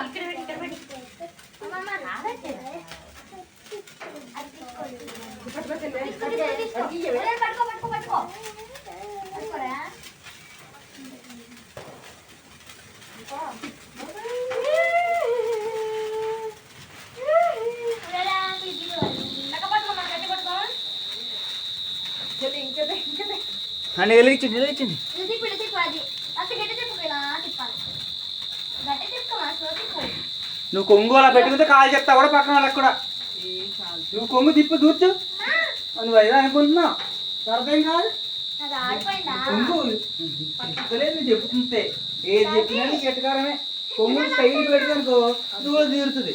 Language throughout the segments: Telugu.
ఇక్కడ పెట్టి ఇక్కడ పెట్టి అమ్మమ్మ రాదట్లేదు అది తీసుకోండి తీసుకో, తీసుకో, తీసుకో. అదే, పట్టుకో పట్టుకో పట్టుకో పట్టుకోరా ఉరరా, ఇది లక్క పట్టుకో, మన గట్టి పట్టుకో. అని వెలిగించండి వెలిగించండి ఇది తిప్పు, ఇది తిప్పు, అది. అంత గట్టి తిప్పు, ఇలా తిప్పాలి. గట్టి తిప్పుకోమా, స్లో తిప్పు. నువ్వు కొంగు అలా పెట్టుకుంటే కాలు చెప్తా కూడా పక్కన వాళ్ళకి కూడా. నువ్వు కొంగు తిప్పు దూర్చు. నువ్వు అయితే అనుకుంటున్నావు. అర్థం కాదు. అది? కొంగు. తిప్పలేదు నువ్వు చెప్పుతుంటే ఏది చెప్పినా నీకు ఎట్టకారమే కొంగు స్టైల్ పెట్టుకనుకో నువ్వు కూడా తీరుతుంది.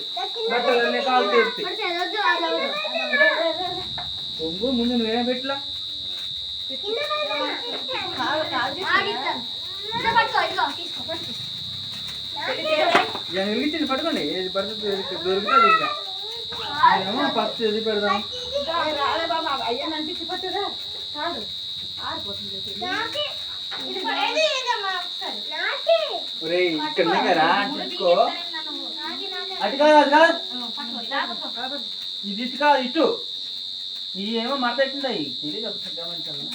బట్టలన్నీ కాలు తీరుతాయి. అది. అది. కొంగు ముందు నువ్వేం పెట్టలా. ఇదిగో పట్టుకో, ఇదిగో, ఇక వెలిగించండి పట్టుకోండి ఏది పడుతుంది దొరుకుతుంది ఇంకా. ఫస్ట్ ఎది పెడదాం. ఇది ఒరే ఇక్కడ చూసుకో అటు కాదు కాదు. ఇది ఇటు కాదు ఇటు. ఇది ఏమో మడత పెట్టింది తెలియదు ఒకసారి గమనించాలి.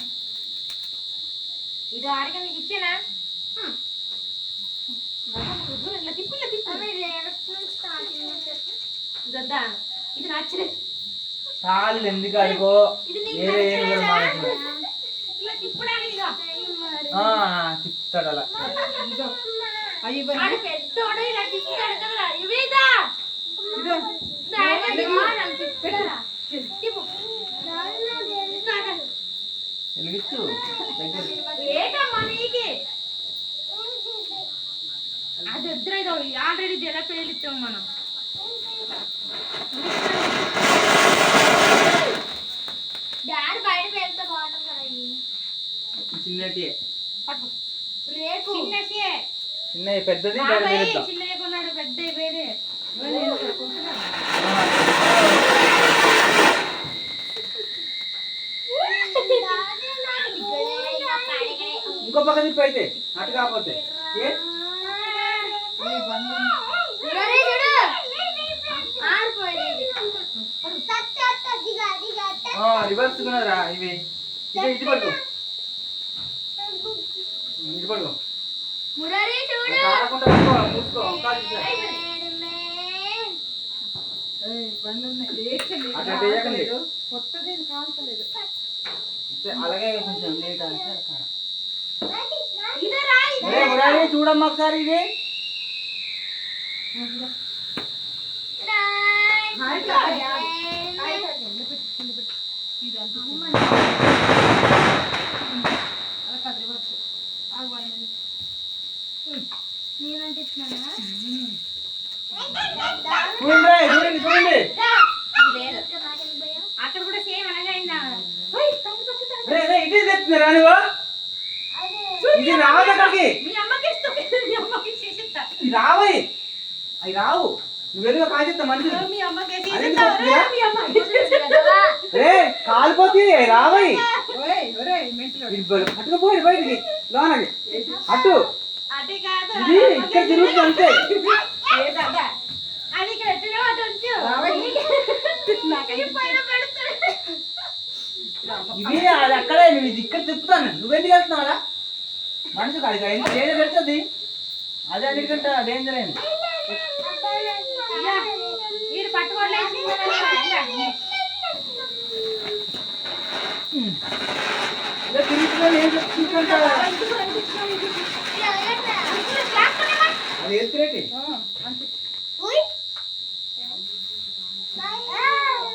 ఇది ఆడికి ఇచ్చేనా ఇట్లా తిప్పు ఇట్లా తిప్పు ఇది నచ్చలేదు? ఎందుకు అడుగో. తిప్పుతాడు అలా. వెలిగించు అది వద్దురా ఇదో. ఆల్రెడీ జల పేలిచ్చాం మనం. చిన్నటి చిన్న పెద్దది చిన్నవి కొన్నాడు పెద్ద వేరే. ఇంకో పక్క తిప్పి అయితే అటు కాకపోతే. ఏ? రివర్స్ రా ఇవి. ఇటు ఇటు పట్టుకో ఇటు అంతే, అలాగే కొంచెం లేట్ అంటే అలా చూడమ్మా ఒకసారి ఇది. చూడండి అక్కడ కూడా సేమ్ నువ్వు? ఇది రావద్దు అక్కడికి? రావయి అవి రావు నువ్వు వెలుగు కాజెత్తా మనుషులు మీ అమ్మకి అది చేసిస్తా ఎందుకు వస్తుందా? మీ అమ్మకి చేసిస్తా రే కాలిపోతే అవి రావయి పట్టుకుపోయి బయటికి. లోనకి. అటు. ఇది ఇక్కడ తిరుగుతుంది అంతే. అది అటు ఉంచు. ఇది అది అక్కడే నువ్వు ఇది ఇక్కడ తిప్పుతాను. నువ్వెందుకు వెళ్తున్నావా కాదు ఎంత డేంజర్ పెడుతుంది. అదే అన్నిటికంటే డేంజర్ అయింది? తిరుగుతున్నాను ఏం చెప్తుంటా అది ఎత్తురేటి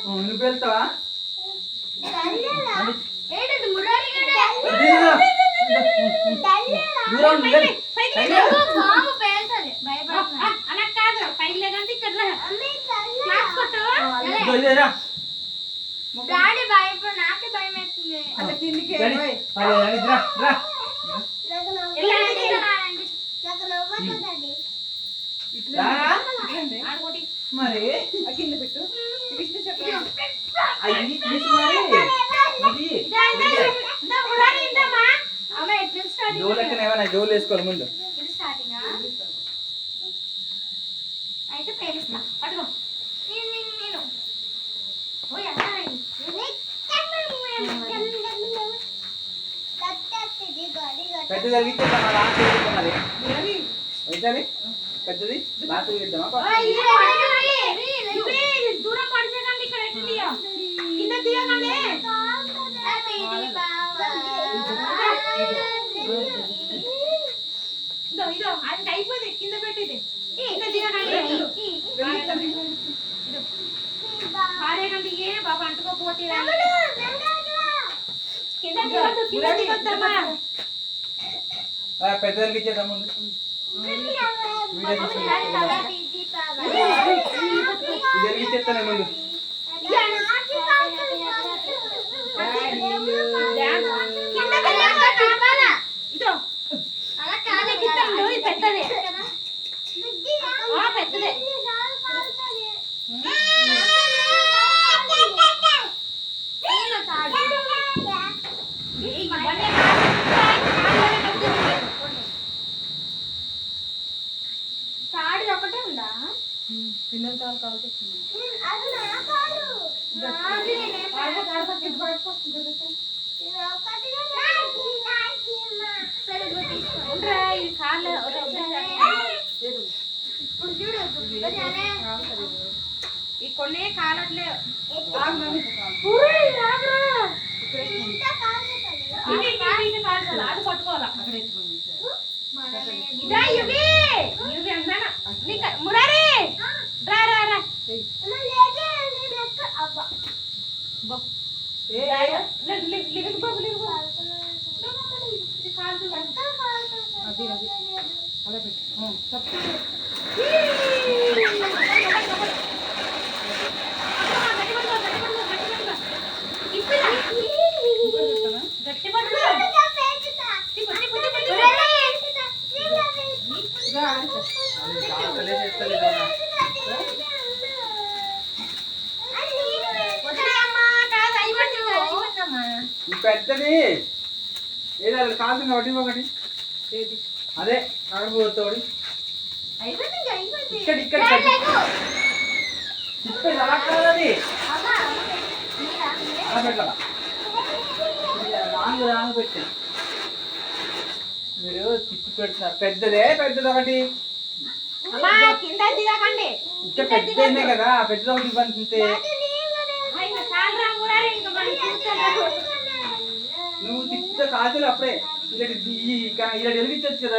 నువ్వు వెళ్తావా. దూరం. డాడీ భయపడు నాకే భయం వేస్తుంది. రా. ఎలాంటి రారా? ఆడుకోటి మరి? అయ్యి తీసి మరి? ఇది జోలు ఎక్కడ ఏమైనా జోలు వేసుకోవాలి ముందు. అయితే పేరుస్తా పట్టుకో. నేను పెద్ద జరిగిద్దాం మరి? పెద్దది? లాస్ట్ జరిగిద్దామా దూరం పడిచేకండి ఇక్కడ ఎట్లా కింద తీయకండి ఇదో ఇదో. అది అయిపోయింది. కింద పెట్టింది. కింద తీయకండి పారేకండి ఏ బాబా అంటుకోపోతే కింద దిగొద్దు కింద దిగొద్దమ్మా ఆ, పెద్ద జరిగిచ్చేద్దాం ముందు ఇది జరిగిచ్చేస్తానే ముందు పెద్దది. ఆ, పెద్దదే ఇవన్నీ తాడు ఒకటే ఉందా ఉండరా, ఇది కార్లో ఇప్పుడు చూడు ఈ కొన్ని కాలట్లే అది పట్టుకోవాలా ఇదా ఇవి అన్నానా నీకు మురారి రా రా రా బా. లేదు, లేదు, లేదు, బాబు, లేదు, బాబు. ఇది కాలుతుంది. గట్టి పట్టుకో, గట్టి పట్టుకో, గట్టి పట్టుకో. ఇప్పుడా? గట్టి పట్టుకో. తిప్పు, తిప్పు, తిప్పు, తిప్పు. అది కాస్తలే చేస్తలేదా? వదిలేయమ్మా, కాదు, అయిపోయింది, అయిపోయిందమ్మా. ఈ పెద్దది. ఏదో కాల్సింది ఒకటి. ఒకటి అదే కాకపోతే ఒకటి అయిపోయింది, ఇంకా అయిపోయింది. ఇక్కడ ఇక్కడ. తిప్పేది అలా కాదు పెట్టాలా రాంగ్ రాంగ్ పెట్టాను మీరు. తిప్పి పెడుతున్నారు. పెద్దదే పెద్దది ఒకటి. కింద ఇంకా పెద్దదే కదా పెద్దది ఒకటి చూస్తాము. నువ్వు తిప్పితే కాల్చలు అప్పుడే. ఇలా ఇలా వెలిగించచ్చు కదా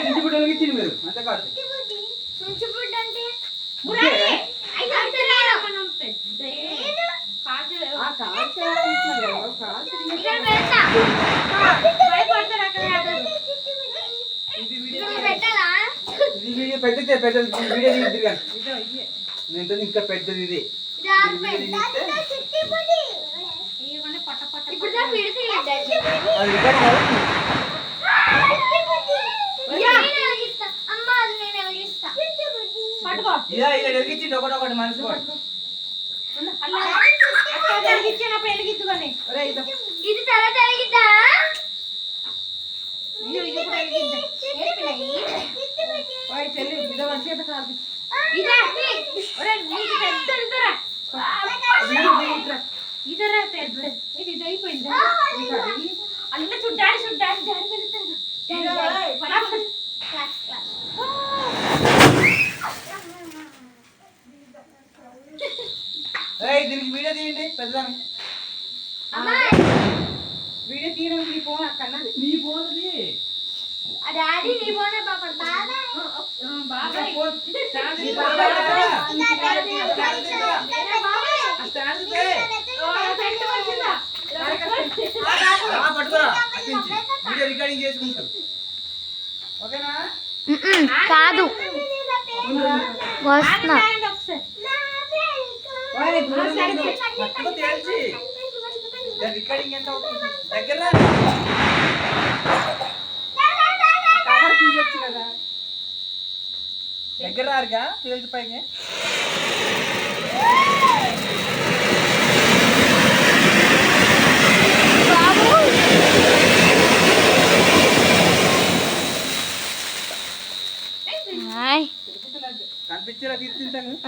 ఇంటికి వెలిగించింది మీరు అంతే కాదు. పెద్దదే పెద్దది. వీడియో ఇంకా పెద్దది ఇది. వెలిగించింది ఒకటి ఒకటి మనసు వెలిగించినప్పుడు వెలిగిద్దు కానీ ఒరేయ్, ఇదో. తర్వాత వెలిగిద్దా ఇది? పెద్ద ఇదరా ఇది ఇది అయిపోయిందా? అన్న చూడు డాడీ చూడు డాడీ డాడీ వెళ్తాను ఏయ్, దీనికి వీడియో తీయండి పెద్దదాన్ని. వీడియో తీయడానికి నీ ఫోన్ అక్కన్నా నీ ఫోన్ అది డాడీ నీ ఫోన్ నీ బాబాయ్ కదా? వస్తున్నా రికార్డింగ్ ఎంత అవుతుంది దగ్గర రా. కవర్ తీయొచ్చు కదా దగ్గర రారుగా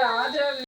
യാതൊരു